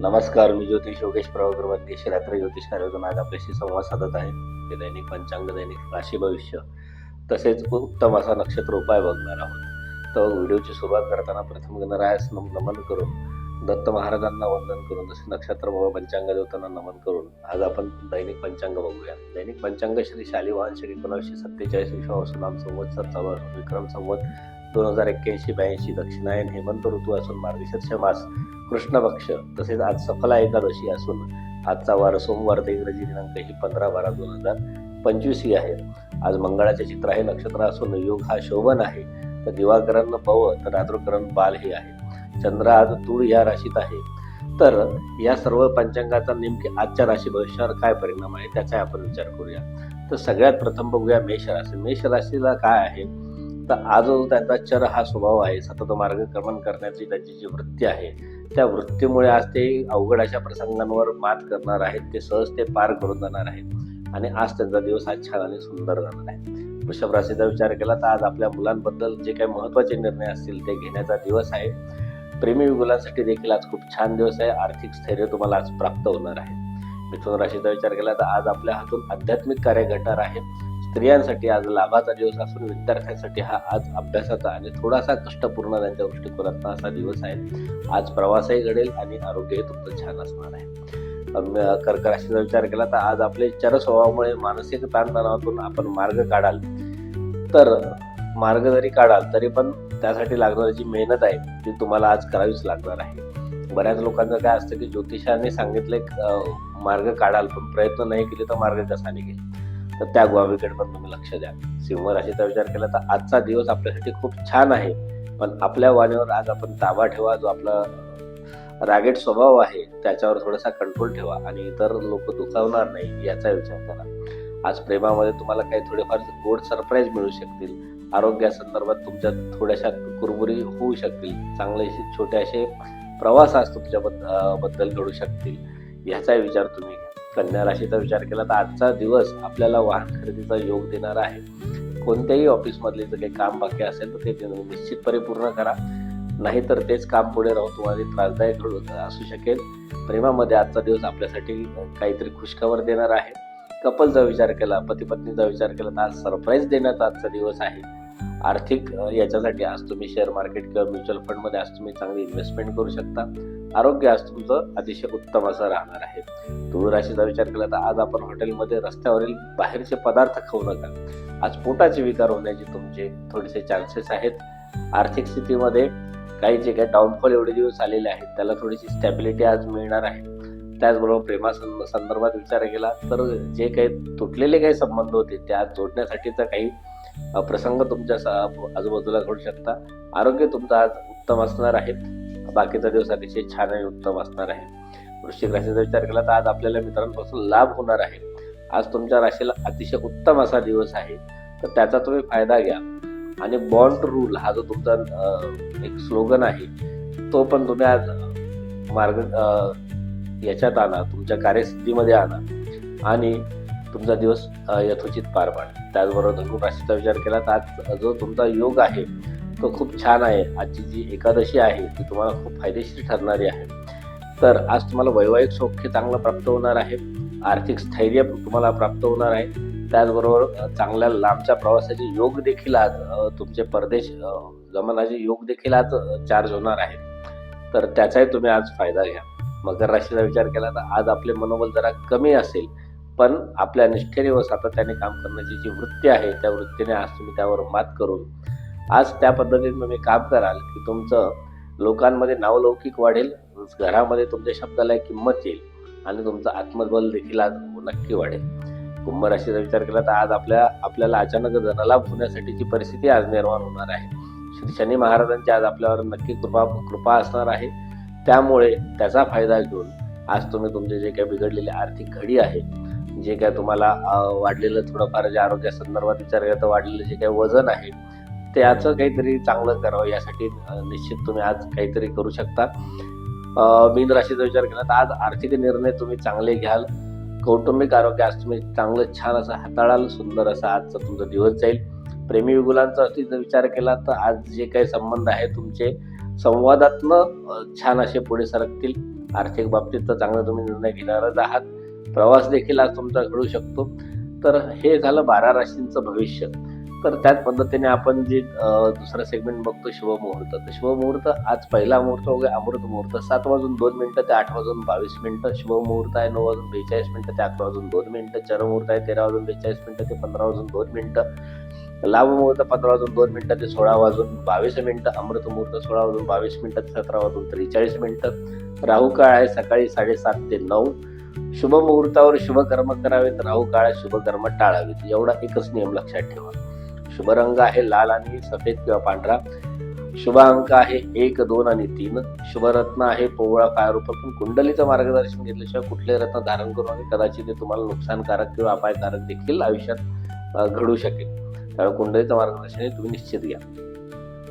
नमस्कार मी ज्योतिष योगेश प्रभाकरमध्ये रात्र ज्योतिष कार्यक्रम आज आपल्याशी संवाद साधत आहे. ते दैनिक पंचांग दैनिक राशी भविष्य. तसेच उत्तम असा नक्षत्र उपाय बघणार आहोत. तर व्हिडिओची सुरुवात करताना प्रथम गणरायास नमन करून दत्त महाराजांना वंदन करून तसे नक्षत्र व पंचांग देवतांना नमन करून आज आपण दैनिक पंचांग बघूया. दैनिक पंचांग श्री शालिवाहन श्री एकोणीसशे सत्तेचाळीस विश्वासनाम संवत्सर चवर विक्रम संवत दोन हजार एक्क्याऐंशी ब्याऐंशी दक्षिणायन हेमंत ऋतू असून मार्गशीर्ष मास कृष्णपक्ष तसेच आज सफला एकादशी असून आजचा वार सोमवार ते इंग्रजी दिनांक ही पंधरा बारा दोन हजार पंचवीस ही आहे. आज मंगळाचे चित्र आहे नक्षत्र असून योग हा शोभन आहे. तर दिवाकरण पव तर रात्रोकरण बाल हे आहे. चंद्र आज तूळ या राशीत आहे. तर या सर्व पंचांगाचा नेमके आजच्या राशी भविष्यावर काय परिणाम आहे त्याचा आपण विचार करूया. तर सगळ्यात प्रथम बघूया मेष राशी. मेष राशीला काय आहे? तर आज त्यांचा चर हा स्वभाव आहे. सतत मार्गक्रमण करण्याची त्याची जी वृत्ती आहे त्या वृत्तीमुळे आज ते अवघड अशा प्रसंगांवर मात करणार आहेत. ते सहज ते पार करून जाणार आहेत. आणि आज त्यांचा दिवस आज छान आणि सुंदर जाणार आहे. वृषभ राशीचा विचार केला तर आज आपल्या मुलांबद्दल जे काही महत्त्वाचे निर्णय असतील ते घेण्याचा दिवस आहे. प्रेमी मुलांसाठी देखील आज खूप छान दिवस आहे. आर्थिक स्थैर्य तुम्हाला आज प्राप्त होणार आहे. मिथुन राशीचा विचार केला तर आज आपल्या हातून आध्यात्मिक कार्य घडणार आहे. स्त्रियांसाठी आज लाभाचा दिवस असून विद्यार्थ्यांसाठी हा आज अभ्यासाचा आणि थोडासा कष्टपूर्ण त्यांच्या दृष्टिकोनातला असा दिवस आहे. आज प्रवासही घडेल आणि आरोग्यही तुमचं छान असणार आहे. कर्क राशीचा विचार केला तर आज आपले चर स्वभावामुळे मानसिक ताणतणावातून आपण मार्ग काढाल. तर मार्ग जरी काढाल तरी पण त्यासाठी लागणारी जी मेहनत आहे ती तुम्हाला आज करावीच लागणार आहे. बऱ्याच लोकांचं काय असतं की ज्योतिषाने सांगितले मार्ग काढाल पण प्रयत्न नाही केले तर मार्ग कसा निघेल? तर त्या बाबीकडे पण तुम्ही लक्ष द्या. सिंह राशीचा विचार केला तर आजचा दिवस आपल्यासाठी खूप छान आहे. पण आपल्या वाणीवर आज आपण ताबा ठेवा जो आपला रागेट स्वभाव आहे त्याच्यावर थोडासा कंट्रोल ठेवा आणि इतर लोक दुखावणार नाही याचा विचार करा. आज प्रेमामध्ये तुम्हाला काही थोडेफार गोड सरप्राईज मिळू शकतील. आरोग्यासंदर्भात तुमच्या थोड्याशा कुरबुरी होऊ शकतील. चांगले छोट्याशे छोटे असे प्रवास आज तुमच्या बद्दल घडू शकतील. ह्याचा विचार तुम्ही घ्या. कन्या राशीचा विचार केला तर आजचा दिवस आपल्याला वाहन खरेदीचा योग देणार आहे. कोणत्याही ऑफिसमधले जर काही काम बाकी असेल तर ते निश्चितपणे पूर्ण करा. नाहीतर तेच काम पुढे राहून तुम्हाला त्रासदायक घडू असू शकेल. प्रेमामध्ये आजचा दिवस आपल्यासाठी काहीतरी खुशखबर देणार आहे. कपलचा विचार केला पती पत्नीचा विचार केला तर आज सरप्राईज देण्याचा आजचा दिवस आहे. आर्थिक याच्यासाठी आज तुम्ही शेअर मार्केट किंवा म्युच्युअल फंडमध्ये आज तुम्ही चांगली इन्व्हेस्टमेंट करू शकता. आरोग्य आज तुमचं अतिशय उत्तम असं राहणार आहे. तुळ राशीचा विचार केला तर आज आपण हॉटेलमध्ये रस्त्यावरील बाहेरचे पदार्थ खाऊ नका. आज पोटाचे विकार होण्याचे तुमचे थोडेसे चान्सेस आहेत. आर्थिक स्थितीमध्ये काही जे काही डाऊनफॉल एवढे दिवस आलेले आहेत त्याला थोडीशी स्टॅबिलिटी आज मिळणार आहे. त्याचबरोबर प्रेमासंद संदर्भात विचार केला तर जे काही तुटलेले काही संबंध होते त्या जोडण्यासाठीचा काही प्रसंग तुमच्या आजूबाजूला घडू शकता. आरोग्य तुमचं आज उत्तम असणार आहे. बाकीचा दिवस अतिशय छान आणि उत्तम असणार आहे. वृश्चिक राशीचा विचार केला तर आज आपल्याला मित्रांपासून लाभ होणार आहे. आज तुमच्या राशीला अतिशय उत्तम असा दिवस आहे. तर त्याचा तुम्ही फायदा घ्या. आणि बॉन्ड रूल हा जो तुमचा एक स्लोगन आहे तो पण तुम्ही आज मार्ग याच्यात आणा तुमच्या कार्यसिद्धीमध्ये आणा. आणि तुमचा दिवस यथोचित पार पाडा. त्याचबरोबर धनु राशीचा विचार केला तर आज जो तुमचा योग आहे तो खूप छान आहे. आजची जी एकादशी आहे ती तुम्हाला खूप फायदेशीर ठरणारी आहे. तर आज तुम्हाला वैवाहिक सौख्य चांगलं प्राप्त होणार आहे. आर्थिक स्थैर्य तुम्हाला प्राप्त होणार आहे. त्याचबरोबर चांगल्या लांबच्या प्रवासाचे योग देखील आज तुमचे परदेश गमनाचे योग देखील आज चार्ज होणार आहे. तर त्याचाही तुम्ही आज फायदा घ्या. मकर राशीचा विचार केला तर आज आपले मनोबल जरा कमी असेल पण आपल्या निष्ठेने व सातत्याने काम करण्याची जी वृत्ती आहे त्या वृत्तीने आज तुम्ही त्यावर मात करून आज त्या पद्धतीने तुम्ही काम कराल की तुमचं लोकांमध्ये नावलौकिक वाढेल घरामध्ये तुमच्या शब्दाला एक किंमत येईल आणि तुमचं आत्मबल देखील आज नक्की वाढेल. कुंभ राशीचा विचार केला तर आज आपल्या आपल्याला अचानक धनलाभ होण्यासाठीची परिस्थिती आज निर्माण होणार आहे. श्री शनी महाराजांची आज आपल्यावर नक्की कृपा कृपा असणार आहे. त्यामुळे त्याचा फायदा घेऊन आज तुम्ही तुमचे जे काही बिघडलेली आर्थिक घडी आहे जे काय तुम्हाला वाढलेलं थोडंफार जे आरोग्यासंदर्भात विचार केला तर वाढलेलं जे काही वजन आहे त्याचं काहीतरी चांगलं करावं यासाठी निश्चित तुम्ही आज काहीतरी करू शकता. मीन राशीचा विचार केला तर आज आर्थिक निर्णय तुम्ही चांगले घ्याल. कौटुंबिक आरोग्य आज तुम्ही चांगलं छान असं हाताळाल सुंदर असा आजचा तुमचा दिवस जाईल. प्रेमी युगुलांचा अति जर विचार केला तर आज जे काही संबंध आहे तुमचे संवादातनं छान असे पुढे सरकतील. आर्थिक बाबतीत तर चांगला तुम्ही निर्णय घेणारच आहात. प्रवास देखील आज तुमचा घडू शकतो. तर हे झालं बारा राशींचं भविष्य. तर त्याच पद्धतीने आपण जे दुसरा सेगमेंट बघतो शुभमुहूर्त. तर शुभमुहूर्त आज पहिला मुहूर्त हो वगैरे अमृत मुहूर्त. सात वाजून दोन मिनिटं ते आठ वाजून बावीस मिनिटं. शुभमुहूर्त आहे नऊ वाजून बेचाळीस मिनिटं ते अकरा वाजून दोन मिनिटं. चरमुहूर्त आहे तेरा वाजून बेचाळीस मिनिटं ते पंधरा वाजून दोन मिनिटं. लाभ मुहूर्त पंधरा वाजून दोन मिनिटं ते सोळा वाजून बावीस मिनिटं. अमृत मुहूर्त सोळा वाजून बावीस मिनिटं ते सतरा वाजून त्रेचाळीस मिनिटं. राहू काळ आहे सकाळी साडेसात ते नऊ. शुभ मुहूर्तावर शुभ कर्म करावेत. राहू काळात शुभ कर्म टाळावेत. एवढा एकच नियम लक्षात ठेवा. शुभ रंग आहे लाल आणि सफेद किंवा पांढरा. शुभ अंक आहे एक दोन आणि तीन. शुभरत्न आहे पोवळा काय रूप कुंडलीचं मार्गदर्शन घेतल्याशिवाय कुठले रत्न धारण करू नये. कदाचित ते तुम्हाला नुकसानकारक किंवा अपायकारक देखील आयुष्यात घडू शकेल. त्यामुळे कुंडलीचं मार्गदर्शन हे तुम्ही निश्चित घ्या.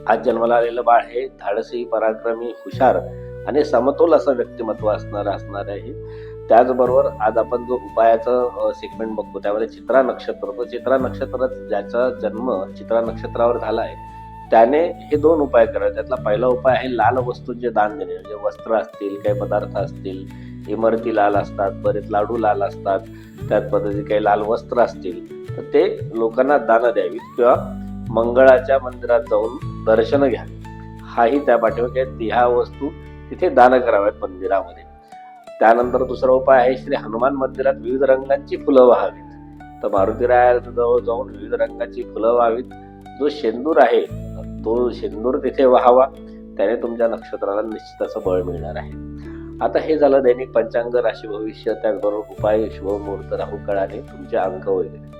आज जन्माला आलेलं बाळ हे धाडसी पराक्रमी हुशार आणि समतोल असं व्यक्तिमत्व असणार असणार आहे. त्याचबरोबर आज आपण जो उपायाचं सेगमेंट बघतो त्यामध्ये चित्रा नक्षत्र. तर चित्रा नक्षत्र ज्याचा जन्म चित्रा नक्षत्रावर झाला आहे त्याने हे दोन उपाय करावे. त्यातला पहिला उपाय आहे लाल वस्तूंचे दान देणे. म्हणजे वस्त्र असतील काही पदार्थ असतील इमारती लाल असतात बरेच लाडू लाल असतात त्याच पद्धतीने काही लाल वस्त्र असतील तर ते लोकांना दान द्यावीत किंवा मंगळाच्या मंदिरात जाऊन दर्शन घ्यावी. हाही त्या पाठीमागे आहेत. ह्या वस्तू तिथे दान कराव्यात मंदिरामध्ये. त्यानंतर दुसरा उपाय आहे श्री हनुमान मंदिरात विविध रंगांची फुलं व्हावीत. तर मारुतीरायाजवळ जाऊन विविध रंगाची फुलं व्हावीत. जो शेंदूर आहे तो शेंदूर तिथे व्हावा. त्याने तुमच्या नक्षत्राला निश्चित असं बळ मिळणार आहे. आता हे झालं दैनिक पंचांग राशी भविष्य. त्याचबरोबर उपाय शुभमुहूर्त राहू काळाने तुमचे अंक वगैरे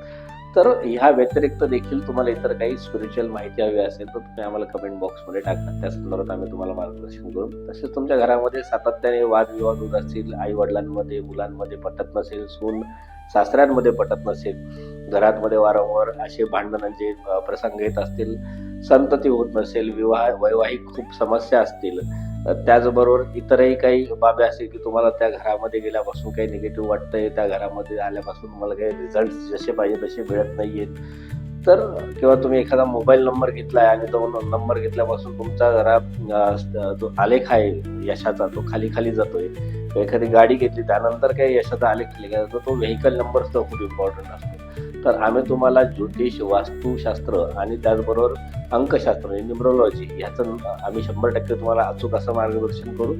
तर ह्या व्यतिरिक्त देखील तुम्हाला इतर काही स्पिरिच्युअल माहिती हवी असेल तर तुम्ही आम्हाला कमेंट बॉक्समध्ये टाका. त्या संदर्भात आम्ही तुम्हाला मार्गदर्शन करू. तसेच तुमच्या घरामध्ये सातत्याने वादविवाद होत असतील आई वडिलांमध्ये मुलांमध्ये पटत नसेल सून सासऱ्यांमध्ये पटत नसेल घरातमध्ये वारंवार असे भांडणांचे प्रसंग येत असतील संतती होत नसेल विवाह वैवाहिक खूप समस्या असतील त्याचबरोबर इतरही काही बाबी असतील की तुम्हाला त्या घरामध्ये गेल्यापासून काही निगेटिव्ह वाटतंय त्या घरामध्ये आल्यापासून तुम्हाला काही रिझल्ट जसे पाहिजे तसे मिळत नाहीयेत तर किंवा तुम्ही एखादा मोबाईल नंबर घेतला आहे आणि तो नंबर घेतल्यापासून तुमचा जरा जो आलेख आहे यशाचा तो खाली खाली जातोय. एखादी गाडी घेतली त्यानंतर काही यशाचा आलेख खाली तर तो व्हेकल नंबर खूप इम्पॉर्टंट असतो. तर आम्ही तुम्हाला ज्योतिष वास्तुशास्त्र आणि त्याचबरोबर अंकशास्त्र म्हणजे न्युमरोलॉजी ह्याचं आम्ही शंभर टक्के तुम्हाला अचूक असं मार्गदर्शन करू.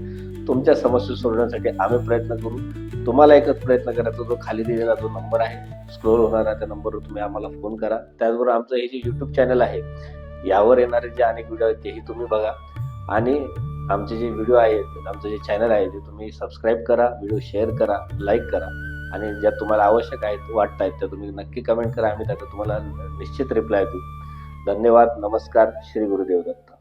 तुमच्या समस्या सोडवण्यासाठी आम्ही प्रयत्न करू. तुम्हाला एकच प्रयत्न करायचा जो खाली दिलेला जो नंबर आहे स्क्रोल होणारा त्या नंबरवर तुम्ही आम्हाला फोन करा. त्याचबरोबर आमचं हे जे यूट्यूब चॅनल आहे यावर येणारे जे अनेक व्हिडिओ आहेत तेही तुम्ही बघा. आणि आमचे जे व्हिडिओ आहेत आमचं जे चॅनल आहे ते तुम्ही सबस्क्राईब करा व्हिडिओ शेअर करा लाईक करा. आणि ज्या तुम्हाला आवश्यक आहेत वाटत आहेत त्या तुम्ही नक्की कमेंट करा. आम्ही त्याचा तुम्हाला निश्चित रिप्लाय देऊ. धन्यवाद नमस्कार श्री गुरुदेव दत्त.